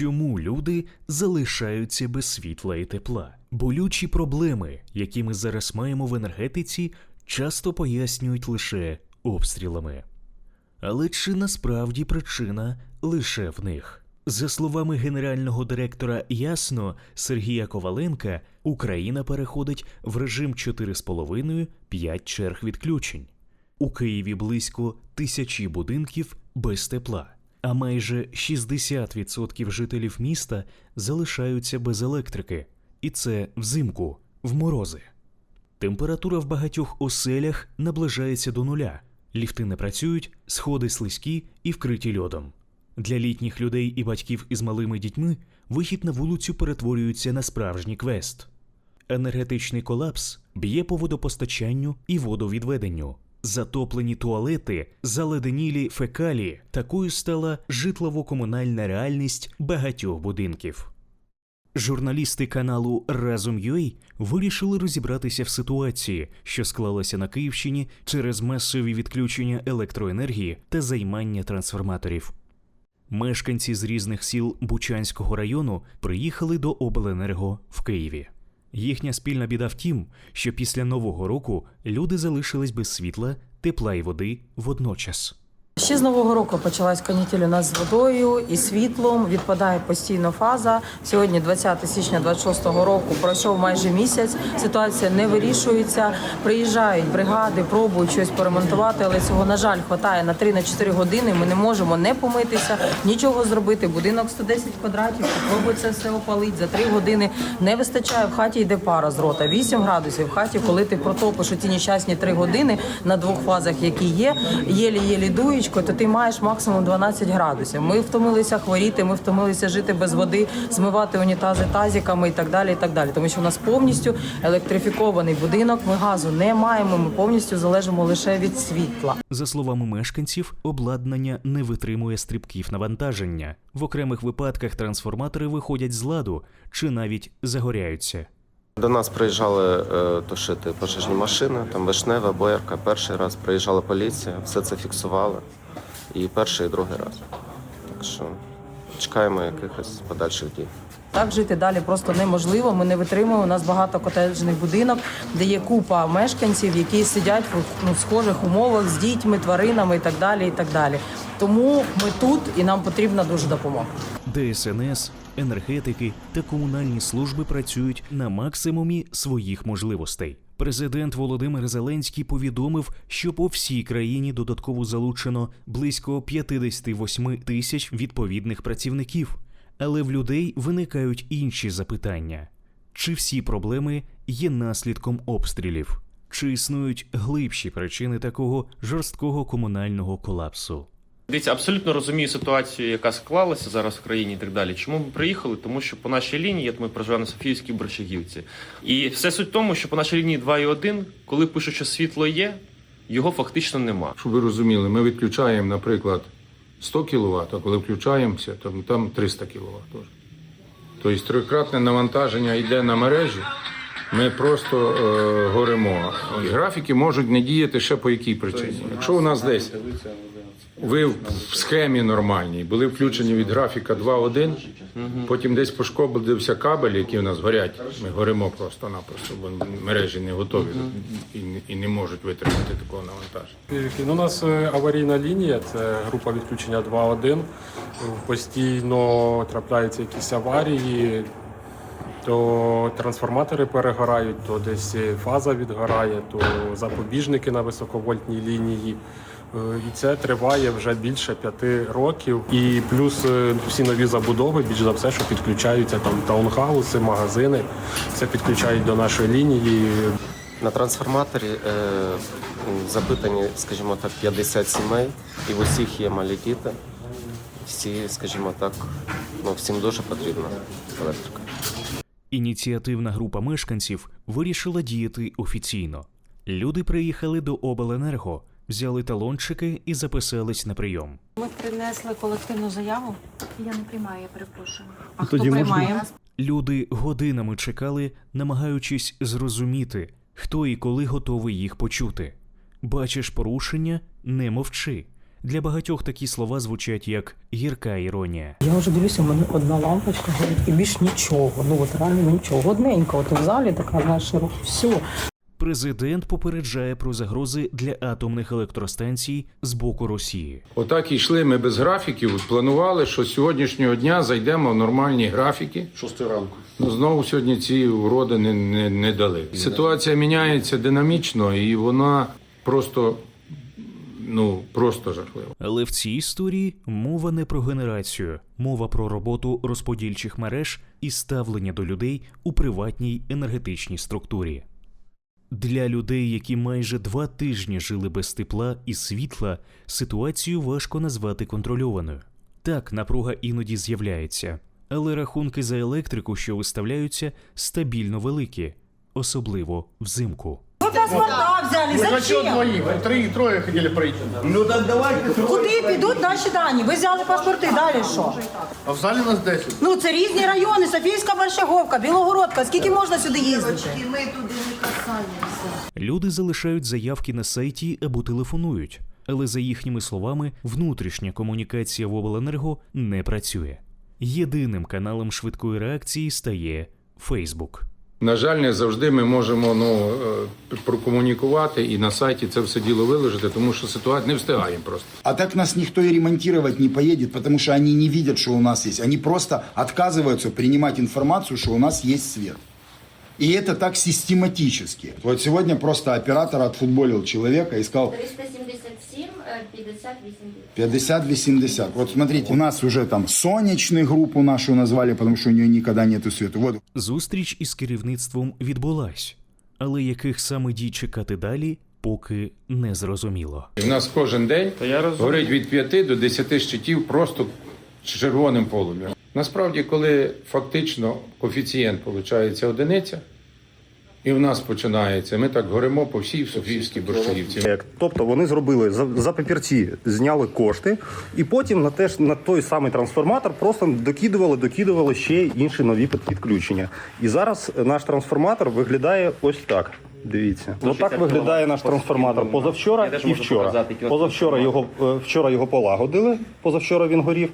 Чому люди залишаються без світла і тепла? Болючі проблеми, які ми зараз маємо в енергетиці, часто пояснюють лише обстрілами. Але чи насправді причина лише в них? За словами генерального директора Ясно Сергія Коваленка, Україна переходить в режим 4,5-5 черг відключень. У Києві близько тисячі будинків без тепла, а майже 60% жителів міста залишаються без електрики, і це взимку, в морози. Температура в багатьох оселях наближається до нуля. Ліфти не працюють, сходи слизькі і вкриті льодом. Для літніх людей і батьків із малими дітьми вихід на вулицю перетворюється на справжній квест. Енергетичний колапс б'є по водопостачанню і водовідведенню. Затоплені туалети, заледенілі фекалії. Такою стала житлово-комунальна реальність багатьох будинків. Журналісти каналу Разом.ua вирішили розібратися в ситуації, що склалася на Київщині через масові відключення електроенергії та займання трансформаторів. Мешканці з різних сіл Бучанського району приїхали до обленерго в Києві. Їхня спільна біда в тім, що після нового року люди залишились без світла, тепла і води водночас. Ще з нового року почалась канітель у нас з водою і світлом. Відпадає постійно фаза. Сьогодні, 20 січня 26-го року, пройшов майже місяць. Ситуація не вирішується. Приїжджають бригади, пробують щось поремонтувати, але цього на жаль хватає на 3-4 години. Ми не можемо не помитися, нічого зробити. Будинок 110 квадратів. Попробуй це все опалити за 3 години. Не вистачає в хаті, йде пара з рота. 8 градусів в хаті, коли ти протопиш ці нещасні 3 години на двох фазах, які є, єлі-єлі дуєчко, то ти маєш максимум 12 градусів. Ми втомилися хворіти, ми втомилися жити без води, змивати унітази тазиками і так далі. І так далі. Тому що у нас повністю електрифікований будинок. Ми газу не маємо. Ми повністю залежимо лише від світла. За словами мешканців, обладнання не витримує стрибків навантаження. В окремих випадках трансформатори виходять з ладу чи навіть загоряються. До нас приїжджали е, тушити пожежні машини, там Вишнева, Боярка. Перший раз приїжджала поліція, все це фіксували. І перший, і другий раз. Так що чекаємо якихось подальших дій. Так жити далі просто неможливо. Ми не витримуємо. У нас багато котеджних будинок, де є купа мешканців, які сидять в ну, схожих умовах з дітьми, тваринами і так далі. І так далі. Тому ми тут і нам потрібна дуже допомога. ДСНС, енергетики та комунальні служби працюють на максимумі своїх можливостей. Президент Володимир Зеленський повідомив, що по всій країні додатково залучено близько 58 тисяч відповідних працівників. Але в людей виникають інші запитання: чи всі проблеми є наслідком обстрілів, чи існують глибші причини такого жорсткого комунального колапсу? Дивіться, абсолютно розумію ситуацію, яка склалася зараз в країні і так далі. Чому ми приїхали? Тому що по нашій лінії, от ми проживаємо на Софіївській Борщагівці. І все суть в тому, що по нашій лінії 2,1, коли пишуть, що світло є, його фактично нема. Щоб ви розуміли, ми відключаємо, наприклад, 100 кВт, а коли включаємося, то там 300 кВт теж. Тобто трикратне навантаження йде на мережі, ми просто е, горимо. І графіки можуть не діяти ще по якій причині. Якщо у нас десь ви в схемі нормальній були включені від графіка 2.1, потім десь пошкодився кабель, які у нас горять. Ми горимо просто-напросто, бо мережі не готові і, і не можуть витримати такого навантаження. Ну, у нас е, аварійна лінія, це група відключення 2.1. Постійно трапляються якісь аварії, то трансформатори перегорають, то десь фаза відгорає, то запобіжники на високовольтній лінії. Е, І це триває вже більше п'яти років. І плюс е, всі нові забудови, більш за все, що підключаються там таунхауси, магазини, це підключають до нашої лінії. На трансформаторі е, запитані, скажімо так, 50 сімей, і в усіх є малі діти. Всі, скажімо так, ну всім дуже потрібна електрика. Ініціативна група мешканців вирішила діяти офіційно. Люди приїхали до обленерго, взяли талончики і записались на прийом. Ми принесли колективну заяву. Я не приймаю, я перепрошую. А хто приймає? Люди годинами чекали, намагаючись зрозуміти, хто і коли готовий їх почути. Бачиш порушення, не мовчи. Для багатьох такі слова звучать як гірка іронія. Я вже дивлюся, у мене одна лампочка горить і більш нічого. Ну от реально нічого. Одненько. От в залі така знаєш, широка. Все. Президент попереджає про загрози для атомних електростанцій з боку Росії. Отак і йшли ми без графіків. Планували, що з сьогоднішнього дня зайдемо в нормальні графіки. Шостої ранку. Ну знову сьогодні ці уроди не, не, не дали. Ситуація міняється динамічно, і вона просто ну просто жахлива. Але в цій історії мова не про генерацію, мова про роботу розподільчих мереж і ставлення до людей у приватній енергетичній структурі. Для людей, які майже два тижні жили без тепла і світла, ситуацію важко назвати контрольованою. Так, напруга іноді з'являється, але рахунки за електрику, що виставляються, стабільно великі, особливо взимку. Паспорта взяли. Зачем? двоих, три, трое хотели пройти. Куди підуть наші дані? Ви взяли паспорти, далі що? А в залі нас 10. Ну це різні райони, Софійська Борщаговка, Білогородка. Скільки можна сюди їздити? Люди залишають заявки на сайті або телефонують, але за їхніми словами, внутрішня комунікація в обленерго не працює. Єдиним каналом швидкої реакції стає Фейсбук. На жаль, не завжди ми можемо ну, е, прокомунікувати і на сайті це все діло виложити, тому що ситуація не встигаємо просто. А так нас никто и ремонтировать не поедет, потому что они не видят, что у нас есть. Они просто отказываются принимать информацию, что у нас есть свет. И это так систематически. Вот сегодня просто оператор отфутболил человека и сказал 377, 50, 80. 50-80. Вот смотрите, у нас уже там солнечную группу нашу назвали, потому что у нее никогда нету света. Вот Зустріч із керівництвом відбулась, але яких саме дій чекати далі, поки не зрозуміло. В нас кожен день Та я розумію. горить від 5 до 10 щитів просто червоним полум'ям. Насправді, коли фактично коефіцієнт виходить одиниця, і в нас починається, ми так горимо по всій Софіївській борщагівці. Тобто вони зробили за, за папірці, зняли кошти, і потім на теж на той самий трансформатор просто докидували, докидували ще інші нові підключення. І зараз наш трансформатор виглядає ось так. Дивіться, отак виглядає наш трансформатор. Позавчора і вчора. Позавчора його е, вчора його полагодили. Позавчора він горів.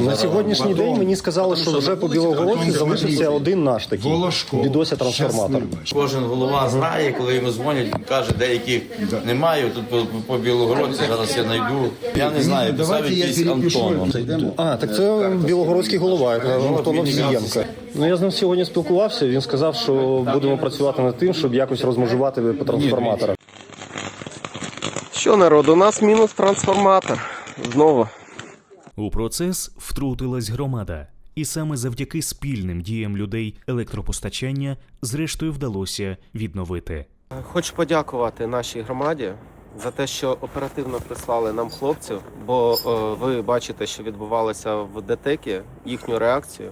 На сьогоднішній день мені сказали, що вже по Білогородці залишився один наш такий відося трансформатор. Кожен голова знає, коли йому дзвонять, він каже, деяких немає. Тут по, по Білогородці зараз я знайду. Я не знаю, писав якийсь. Антон. А, так це білогородський голова, Антон Овсієнко. Ну я з ним сьогодні спілкувався. Він сказав, що будемо працювати над тим, щоб якось розмежувати по трансформаторах. Що народ, у нас мінус трансформатор. Знову. У процес втрутилась громада, і саме завдяки спільним діям людей електропостачання зрештою вдалося відновити. Хочу подякувати нашій громаді за те, що оперативно прислали нам хлопців, бо е, ви бачите, що відбувалося в ДТЕКі, їхню реакцію,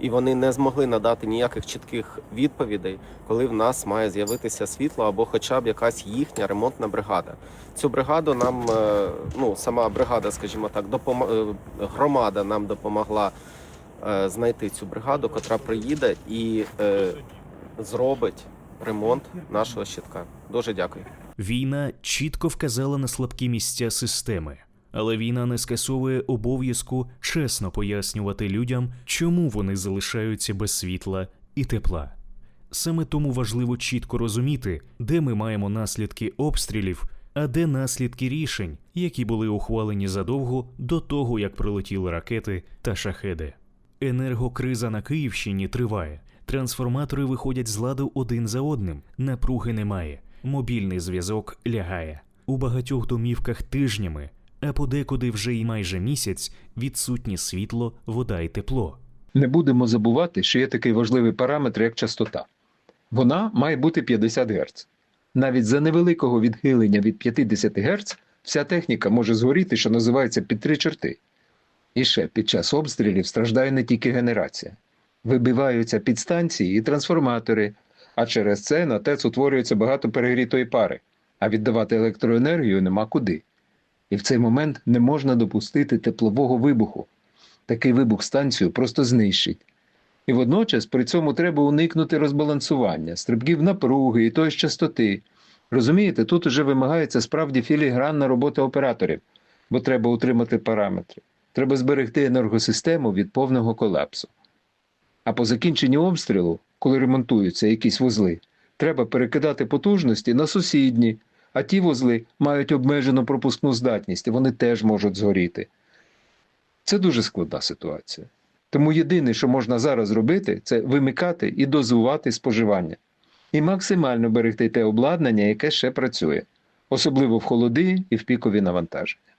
і вони не змогли надати ніяких чітких відповідей, коли в нас має з'явитися світло або хоча б якась їхня ремонтна бригада. Цю бригаду нам, е, ну сама бригада, скажімо так, допом... е, громада нам допомогла е, знайти цю бригаду, котра приїде і е, зробить ремонт нашого щитка. Дуже дякую. Війна чітко вказала на слабкі місця системи, але війна не скасовує обов'язку чесно пояснювати людям, чому вони залишаються без світла і тепла. Саме тому важливо чітко розуміти, де ми маємо наслідки обстрілів, а де наслідки рішень, які були ухвалені задовго до того, як прилетіли ракети та шахеди. Енергокриза на Київщині триває. Трансформатори виходять з ладу один за одним, напруги немає. Мобільний зв'язок лягає. У багатьох домівках тижнями, а подекуди вже й майже місяць відсутнє світло, вода і тепло. Не будемо забувати, що є такий важливий параметр, як частота. Вона має бути 50 Гц. Навіть за невеликого відхилення від 50 Гц вся техніка може згоріти, що називається під три чорти. І ще під час обстрілів страждає не тільки генерація. Вибиваються підстанції і трансформатори, а через це на ТЕЦ утворюється багато перегрітої пари, а віддавати електроенергію нема куди. І в цей момент не можна допустити теплового вибуху. Такий вибух станцію просто знищить. І водночас при цьому треба уникнути розбалансування, стрибків напруги і тої частоти. Розумієте, тут уже вимагається справді філігранна робота операторів, бо треба утримати параметри. Треба зберегти енергосистему від повного колапсу. А по закінченні обстрілу, коли ремонтуються якісь вузли, треба перекидати потужності на сусідні, а ті вузли мають обмежену пропускну здатність, і вони теж можуть згоріти. Це дуже складна ситуація. Тому єдине, що можна зараз зробити, це вимикати і дозувати споживання. І максимально берегти те обладнання, яке ще працює, особливо в холоди і в пікові навантаження.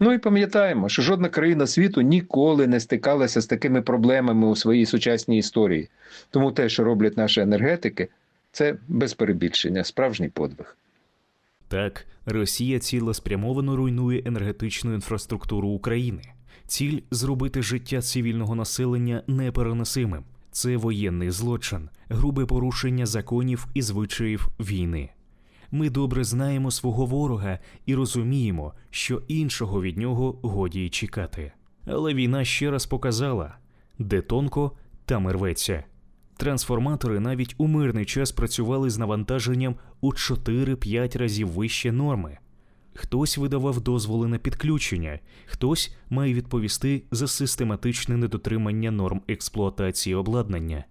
Ну і пам'ятаємо, що жодна країна світу ніколи не стикалася з такими проблемами у своїй сучасній історії. Тому те, що роблять наші енергетики, це без перебільшення, справжній подвиг. Так, Росія цілеспрямовано руйнує енергетичну інфраструктуру України. Ціль зробити життя цивільного населення непереносимим. Це воєнний злочин, грубе порушення законів і звичаїв війни. Ми добре знаємо свого ворога і розуміємо, що іншого від нього годі й чекати. Але війна ще раз показала, де тонко, там рветься. Трансформатори навіть у мирний час працювали з навантаженням у 4-5 разів вище норми. Хтось видавав дозволи на підключення, хтось має відповісти за систематичне недотримання норм експлуатації обладнання.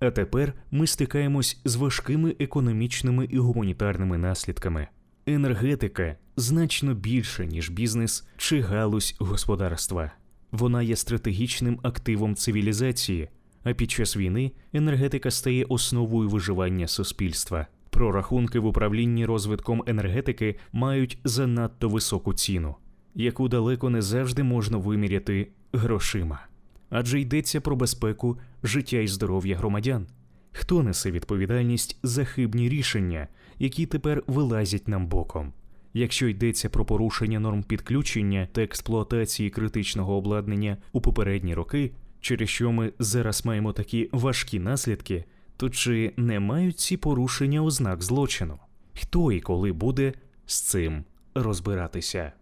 А тепер ми стикаємось з важкими економічними і гуманітарними наслідками. Енергетика значно більше, ніж бізнес чи галузь господарства. Вона є стратегічним активом цивілізації, а під час війни енергетика стає основою виживання суспільства. Прорахунки в управлінні розвитком енергетики мають занадто високу ціну, яку далеко не завжди можна виміряти грошима. Адже йдеться про безпеку, життя і здоров'я громадян. Хто несе відповідальність за хибні рішення, які тепер вилазять нам боком? Якщо йдеться про порушення норм підключення та експлуатації критичного обладнання у попередні роки, через що ми зараз маємо такі важкі наслідки, то чи не мають ці порушення ознак злочину? Хто і коли буде з цим розбиратися?